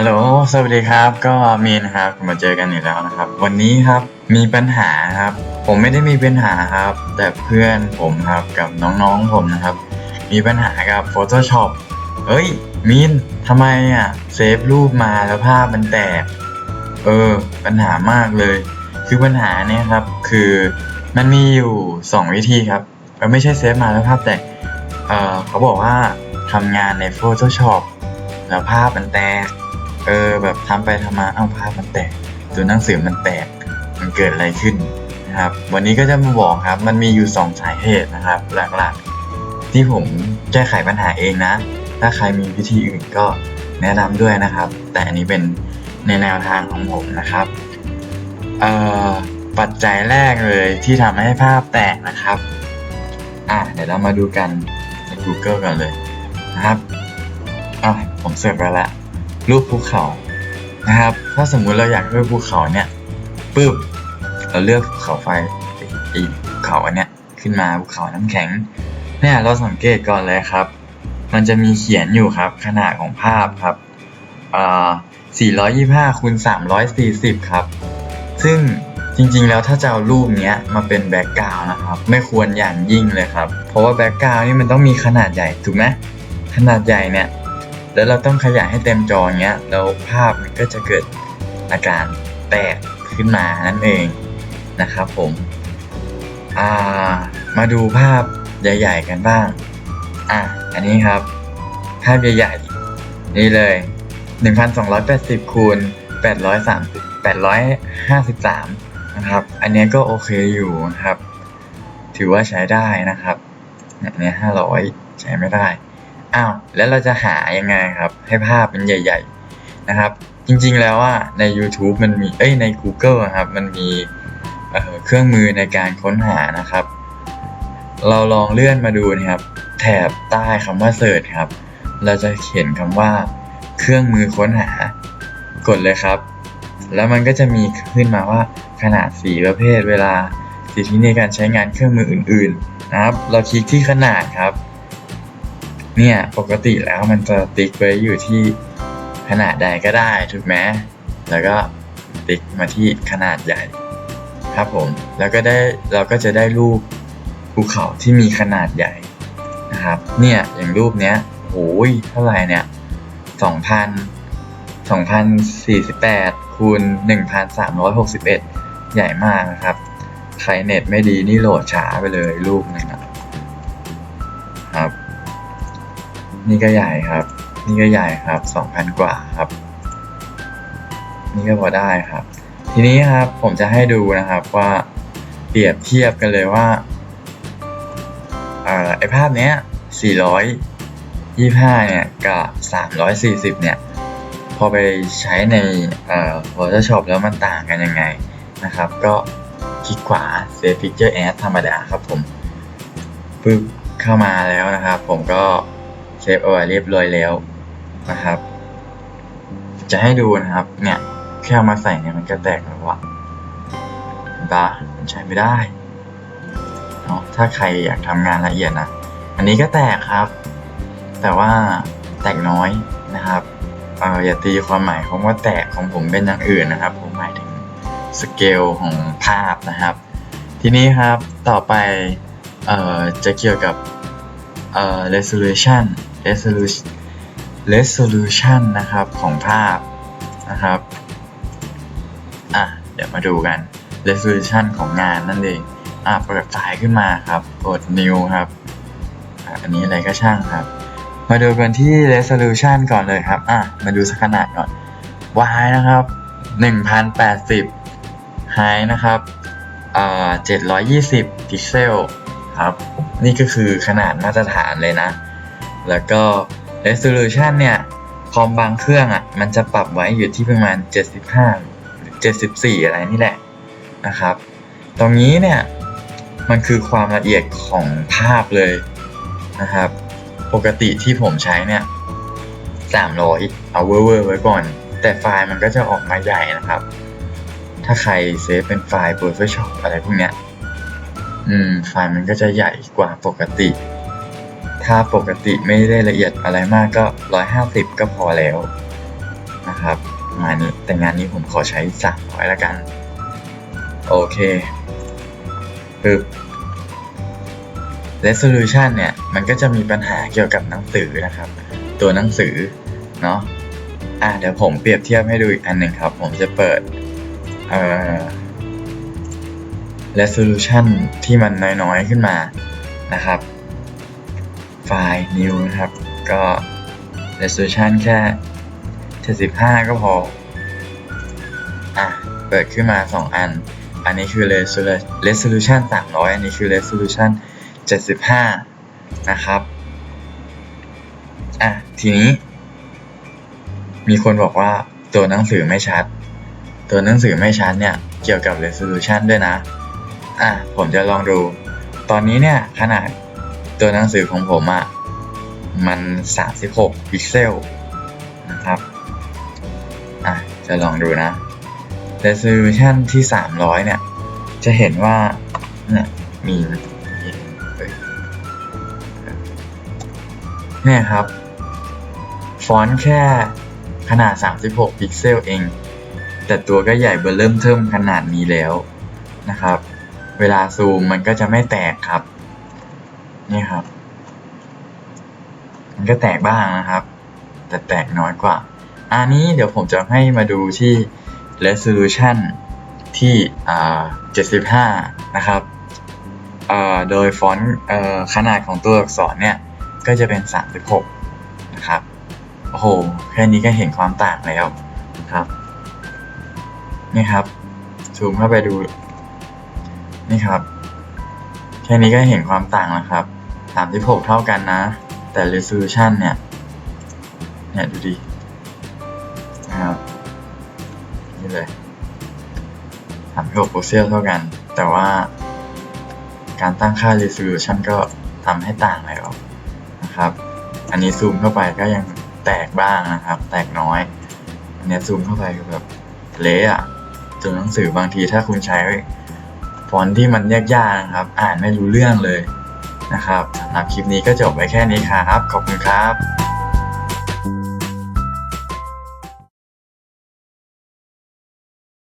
ฮัลโหล สวัสดีครับ ก็มีนครับ มาเจอกันอีกแล้วนะครับ วันนี้ครับ มีปัญหาครับ ผมไม่ได้มีปัญหาครับ แต่เพื่อนผมครับ กับน้องๆผมนะครับ มีปัญหากับ Photoshop เอ้ย มีนทำไมอะ เซฟรูปมาแล้วภาพมันแตก เออ ปัญหามากเลย คือปัญหาเนี้ยครับ คือมันมีอยู่ 2 วิธีครับเออไม่ใช่เซฟมาแล้วภาพแตก เออเขาบอกว่าทำงานใน Photoshop แล้วภาพมันแตก เออแบบทำไปทำมาเอ้าภาพมันแตก ตัวหนังสือมันแตกมันเกิดอะไรขึ้นนะครับ วันนี้ก็จะมาบอกครับ มันมีอยู่สองสาเหตุนะครับ หลักๆ ที่ผมแก้ไขปัญหาเองนะ ถ้าใครมีวิธีอื่นก็แนะนำด้วยนะครับ แต่อันนี้เป็นในแนวทางของผมนะครับเอ่อปัจจัยแรกเลยที่ทำให้ภาพแตกนะครับอะเดี๋ยวเรามาดูกันใน Google กันเลยนะครับอะผมเสิร์ชไปแล้ว รูปภูเขานะครับ ถ้าสมมุติเราอยากได้ภูเขาเนี่ยปึ๊บเราเลือกภูเขาไฟอีกภูเขาอันเนี้ยขึ้นมาภูเขาน้ำแข็งเนี่ยเราสังเกตก่อนเลยครับ มันจะมีเขียนอยู่ครับขนาดของภาพครับอ่า425คูณ340 ครับ ซึ่งจริงๆ แล้วถ้าจะเอารูปเนี้ยมาเป็นแบ็กกราวน์นะครับ ไม่ควรอย่างยิ่งเลยครับ เพราะว่าแบ็กกราวน์นี่มันต้องมีขนาดใหญ่ถูกไหมขนาดใหญ่เนี่ย แล้วเราต้องขยายให้เต็มจออย่างเงี้ยแล้วภาพมันก็จะเกิดอาการแตกขึ้นมานั่นเองนะครับผมามาดูภาพใหญ่ ๆ กันบ้าง อะ อันนี้ครับ ภาพใหญ่ๆ นี่เลย 1280คูณ830 853 นะครับ อันนี้ก็โอเคอยู่นะครับ ถือว่าใช้ได้นะครับอันนี้500 ใช้ไม่ได้ อ้าวแล้วเราจะหายังไงครับ ให้ภาพมันใหญ่ ๆนะครับ จริงๆแล้วว่าใน YouTube มันมีเอ้ยใน Google อะครับ มันมีเเครื่องมือในการค้นหานะครับ เราลองเลื่อนมาดูนะครับ แถบใต้คำว่า Search ครับ เราจะเขียนคำว่า เครื่องมือค้นหา กดเลยครับ แล้วมันก็จะมีขึ้นมาว่าขนาดสีประเภทเวลาสิทธิในการใช้งานเครื่องมืออื่น ๆ นะครับ เราคลิกที่ขนาดครับ เนี่ยปกติแล้วมันจะติ๊กไว้อยู่ที่ขนาดใดก็ได้ถูกไหมแล้วก็ติ๊กมาที่ขนาดใหญ่ครับผมแล้วก็ได้เราก็จะได้รูปภูเขาที่มีขนาดใหญ่นะครับเนี่ยอย่างรูปเนี้ยโอ้ยเท่าไหร่เนี่ยสองพันสองพันสี่สิบแปดคูณหนึ่งพันสามร้อยหกสิบเอ็ดใหญ่มากนะครับใครเน็ตไม่ดีนี่โหลดช้าไปเลยรูปนึงนะ นี่ก็ใหญ่ครับ นี่ก็ใหญ่ครับสองพันกว่าครับ นี่ก็พอได้ครับ ทีนี้ครับผมจะให้ดูนะครับว่าเปรียบเทียบกันเลยว่าอไอภาพเนี้ย425 เนี่ย กับ 340 เนี่ย พอไปใช้ในเอ่อ Photoshop แล้วมันต่างกันยังไงนะครับ ก็คลิกขวา Save Picture As ธรรมดาครับผมปึ๊บเข้ามาแล้วนะครับ ผมก็ ฟเอาไว้เรียบร้อยแล้วนะครับ จะให้ดูนะครับ เนี่ยแค่ามาใส่เนี่ยมันก็แตกแล้วอะเห็นปะมันใช้ไม่ได้เนาะถ้าใครอยากทำงานละเอียดนะอันนี้ก็แตกครับ แต่ว่าแตกน้อยนะครับเอออย่าตีความหมายของว่าแตกของผมเป็นอย่างอื่นนะครับ ผมหมายถึงสเกลของภาพนะครับ ทีนี้ครับต่อไปเอ่อจะเกี่ยวกับเอ่อ resolution resolution นะครับของภาพนะครับอะเดี๋ยวมาดูกัน resolution ของงานนั่นเองอะเปิดไฟล์ขึ้นมาครับกด new ครับอันนี้อะไรก็ช่างครับ มาดูกันที่ resolution ก่อนเลยครับอะมาดูสักขนาดก่อน y นะครับ 1080 high นะครับเอ่า720 พิกเซลครับ นี่ก็คือขนาดมาตรฐานเลยนะ แล้วก็ resolution เนี่ย คอมบางเครื่องอะ มันจะปรับไว้อยู่ที่ประมาณ 75หรือ74 อะไรนี่แหละนะครับ ตรงนี้เนี่ย มันคือความละเอียดของภาพเลยนะครับ ปกติที่ผมใช้เนี่ย 300 เอาเวอร์ไว้ก่อน แต่ไฟล์มันก็จะออกมาใหญ่นะครับ ถ้าใครเซฟเป็นไฟล์ Photoshop อะไรพวกเนี้ย อืม ไฟล์มันก็จะใหญ่กว่าปกติ ถ้าปกติไม่ได้ละเอียดอะไรมากก็ 150 ก็พอแล้วนะครับมาณนี้แต่งานนี้ผมขอใช้ 300ล้วกัน โอเคปึ๊บ resolution เนี่ย มันก็จะมีปัญหาเกี่ยวกับหนังสือนะครับ ตัวหนังสือ เนาะอะเดี๋ยวผมเปรียบเทียบให้ดูอีกอันหนึ่งครับ ผมจะเปิดเอ่อ resolution ที่มันน้อยๆ ขึ้นมานะครับ ไฟล์ new นะครับ ก็ resolution แค่ 75 ก็พอ อะ เปิดขึ้นมา 2 อัน อันนี้คือ resolution 300 อันนี้คือ resolution 75 นะครับ อะ ทีนี้ มีคนบอกว่าตัวหนังสือไม่ชัด ตัวหนังสือไม่ชัดเนี่ย เกี่ยวกับ resolution ด้วยนะ อะ ผมจะลองดู ตอนนี้เนี่ย ขนาด ตัวหนังสือของผมอะ่ะ มัน 36 พิกเซลนะครับ อะ จะลองดูนะ resolution ที่ 300 เนี่ย จะเห็นว่า เนี่ย มีเอ้ยเนี่ยครับ ฟอนต์แค่ขนาด 36 พิกเซลเอง แต่ตัวก็ใหญ่เบอร์เริ่มเทิมขนาดนี้แล้วนะครับ เวลาซูมมันก็จะไม่แตกครับ นี่ครับ มันก็แตกบ้างนะครับ แต่แตกน้อยกว่า อันนี้เดี๋ยวผมจะให้มาดูที่ resolution ที่75 นะครับโดยฟอนต์ขนาดของตัวอักษรเนี่ย ก็จะเป็น 36 นะครับ โอ้โห แค่นี้ก็เห็นความต่างแล้วนะครับ นี่ครับ ซูมเข้าไปดู นี่ครับ แค่นี้ก็เห็นความต่างแล้วครับ 36 เท่ากันนะ แต่ resolution เนี่ย เนี่ย ดูดิ นะครับ นี่เลย36พิกเซลเท่ากัน แต่ว่าการตั้งค่า resolution ก็ทำให้ต่างแล้วนะครับ อันนี้ซูมเข้าไปก็ยังแตกบ้างนะครับ แตกน้อย อันนี้ซูมเข้าไปคือแบบเละอะตัวหนังสือบางทีถ้าคุณใช้ฟอนต์ที่มันยากๆนะครับ อ่านไม่รู้เรื่องเลย นะครับสำหรับคลิปนี้ก็จบไปแค่นี้ครับ ขอบคุณครับ